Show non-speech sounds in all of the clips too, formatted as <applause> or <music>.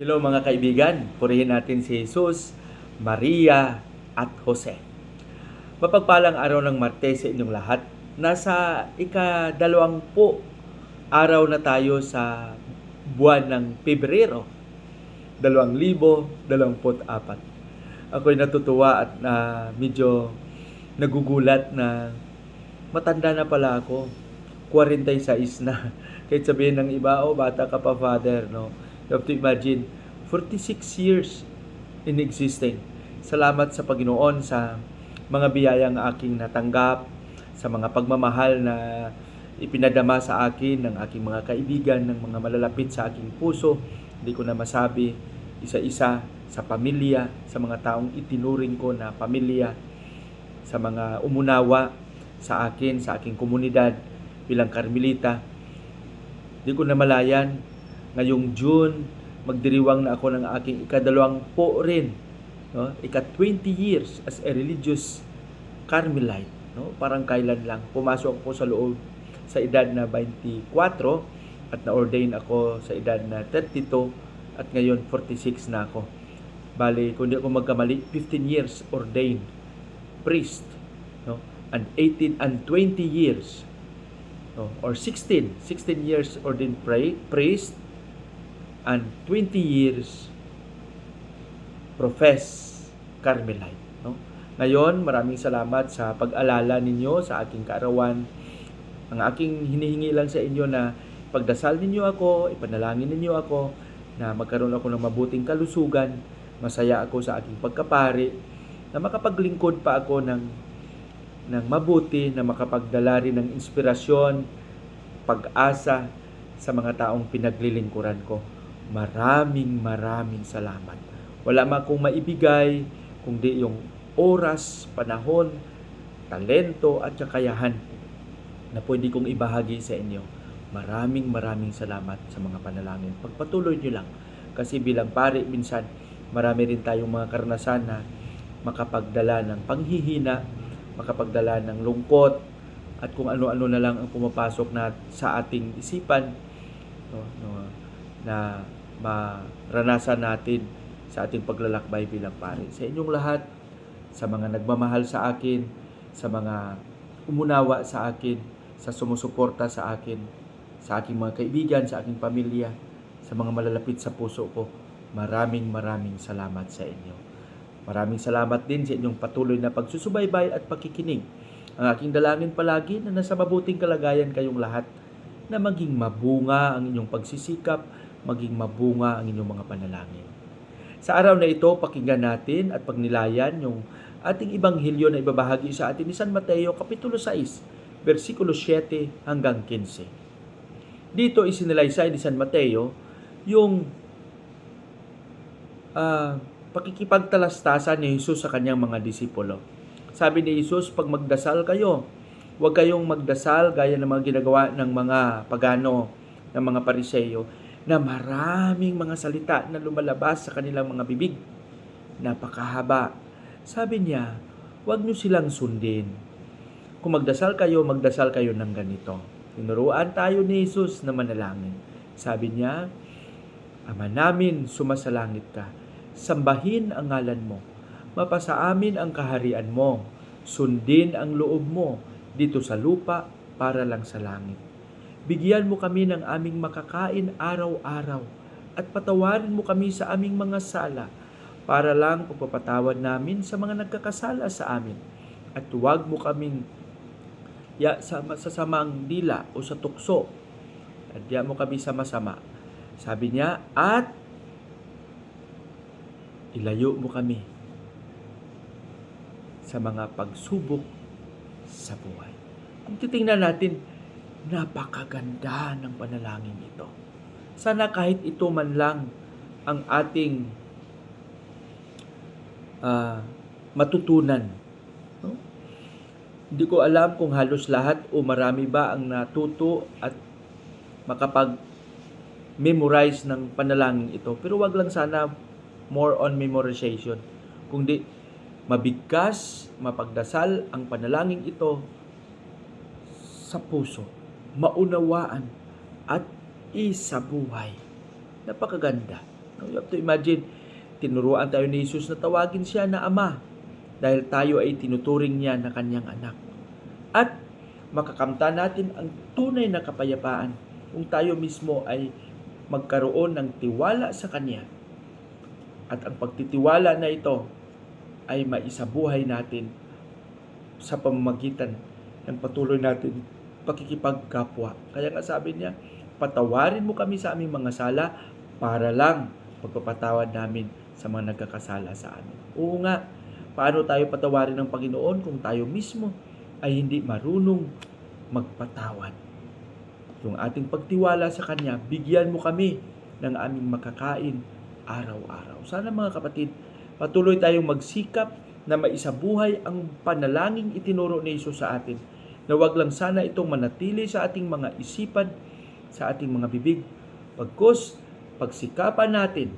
Hello mga kaibigan, purihin natin si Jesus, Maria at Jose. Mapagpalang araw ng Martes sa inyong lahat. Nasa ikadalawampu araw na tayo sa buwan ng Pebrero, 2024. Ako'y natutuwa at na medyo nagugulat na matanda na pala ako. 46 na. <laughs> Kahit sabihin ng iba, oh, bata ka pa, father, no? You have to imagine, 46 years in existing. Salamat sa Panginoon sa mga biyayang aking natanggap, sa mga pagmamahal na ipinadama sa akin ng aking mga kaibigan, ng mga malalapit sa aking puso. Hindi ko na masabi isa-isa sa pamilya, sa mga taong itinuring ko na pamilya, sa mga umunawa sa akin, sa aking komunidad bilang Karmelita. Hindi ko na malayan, ngayong June, magdiriwang na ako ng aking ikadalawang po rin, no? ika 20 years as a religious Carmelite. No? Parang kailan lang. Pumasok ako sa loob sa edad na 24 at na-ordain ako sa edad na 32 at ngayon 46 na ako. Bali, kung di ako magkamali, 15 years ordained priest. No? And 18 and 20 years no? or 16, 16 years ordained pri- priest and 20 years profess Carmelite. No? Ngayon, maraming salamat sa pag-alala ninyo sa aking kaarawan. Ang aking hinihingi lang sa inyo na pagdasal ninyo ako, ipanalangin ninyo ako na magkaroon ako ng mabuting kalusugan, masaya ako sa aking pagkapari, na makapaglingkod pa ako ng ng mabuti, na makapagdala rin ng inspirasyon, pag-asa sa mga taong pinaglilingkuran ko. Maraming maraming salamat. Wala man akong maibigay kundi yung oras, panahon, talento at kakayahan na pwede kong ibahagi sa inyo. Maraming maraming salamat sa mga panalangin. Pagpatuloy nyo lang. Kasi bilang pari, minsan marami rin tayong mga karanasan na makapagdala ng panghihina, makapagdala ng lungkot, at kung ano-ano na lang ang pumapasok na sa ating isipan no, no, na maranasan natin sa ating paglalakbay bilang pare. Sa inyong lahat, sa mga nagmamahal sa akin, sa mga umunawa sa akin, sa sumusuporta sa akin, sa aking mga kaibigan, sa aking pamilya, sa mga malalapit sa puso ko, maraming maraming salamat sa inyo. Maraming salamat din sa inyong patuloy na pagsusubaybay at pakikinig. Ang aking dalangin palagi na nasa mabuting kalagayan kayong lahat na maging mabunga ang inyong pagsisikap, maging mabunga ang inyong mga panalangin. Sa araw na ito, pakinggan natin at pagnilayan yung ating ibanghilyo na ibabahagi sa atin ni San Mateo, Kapitulo 6, versikulo 7 hanggang 15. Dito isinalaysay ni San Mateo yung ah, pakikipagtalastasan ni Jesus sa kanyang mga disipulo. Sabi ni Jesus, pag magdasal kayo, huwag kayong magdasal gaya ng mga ginagawa ng mga pagano, ng mga pariseyo, na maraming mga salita na lumalabas sa kanilang mga bibig. Napakahaba. Sabi niya, huwag niyo silang sundin. Kung magdasal kayo, magdasal kayo ng ganito. Tinuruan tayo ni Jesus na manalangin. Sabi niya, Ama namin, sumasalangit ka. Sambahin ang ngalan mo. Mapasa amin ang kaharian mo. Sundin ang loob mo dito sa lupa para lang sa langit. Bigyan mo kami ng aming makakain araw-araw at patawarin mo kami sa aming mga sala para lang pagpapatawad namin sa mga nagkakasala sa amin. At huwag mo kaming ya, sa, sa samang dila o sa tukso. Di mo kami sama-sama. Sabi niya, at ilayo mo kami sa mga pagsubok sa buhay. Kung titingnan natin, napakaganda ng panalangin ito. Sana kahit ito man lang ang ating ah, matutunan. No? Hindi ko alam kung halos lahat o marami ba ang natuto at makapag-memorize ng panalangin ito. Pero wag lang sana more on memorization. Kundi mabigkas, mapagdasal ang panalangin ito sa puso, maunawaan at isabuhay. Napakaganda. You have to imagine, tinuruan tayo ni Jesus na tawagin siya na Ama dahil tayo ay tinuturing niya na kanyang anak. At makakamta natin ang tunay na kapayapaan kung tayo mismo ay magkaroon ng tiwala sa Kanya. At ang pagtitiwala na ito ay maisabuhay natin sa pamamagitan ng patuloy natin pakikipagkapwa. Kaya nga sabi niya, patawarin mo kami sa aming mga sala para lang pagpapatawad namin sa mga nagkakasala sa amin. Oo nga, paano tayo patawarin ng Panginoon kung tayo mismo ay hindi marunong magpatawad? Yung ating pagtiwala sa Kanya, bigyan mo kami ng aming makakain araw-araw. Sana mga kapatid, patuloy tayong magsikap na maisabuhay ang panalangin itinuro ni Jesus sa atin. Na wag lang sana itong manatili sa ating mga isipan, sa ating mga bibig. Pagkus, pagsikapan natin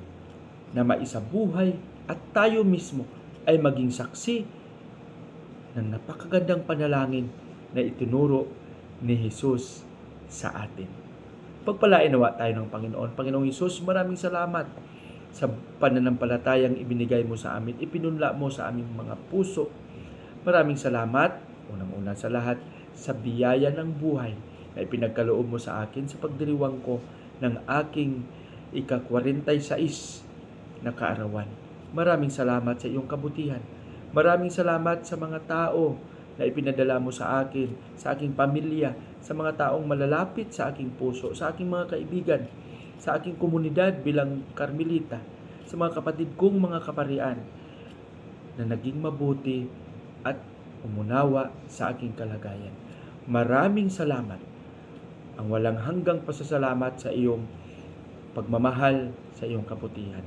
na maisabuhay at tayo mismo ay maging saksi ng napakagandang panalangin na itinuro ni Jesus sa atin. Pagpalain nawa tayo ng Panginoon. Panginoong Jesus, maraming salamat sa pananampalatayang ibinigay mo sa amin, ipinunla mo sa aming mga puso. Maraming salamat, unang-una sa lahat, sa biyaya ng buhay na ipinagkaloob mo sa akin sa pagdiriwang ko ng aking ika-46 na kaarawan. Maraming salamat sa iyong kabutihan. Maraming salamat sa mga tao na ipinadala mo sa akin, sa aking pamilya, sa mga taong malalapit sa aking puso, sa aking mga kaibigan, sa aking komunidad bilang Karmelita, sa mga kapatid kong mga kaparian na naging mabuti at umunawa sa aking kalagayan. Maraming salamat. Ang walang hanggang pasasalamat sa iyong pagmamahal sa iyong kabutihan.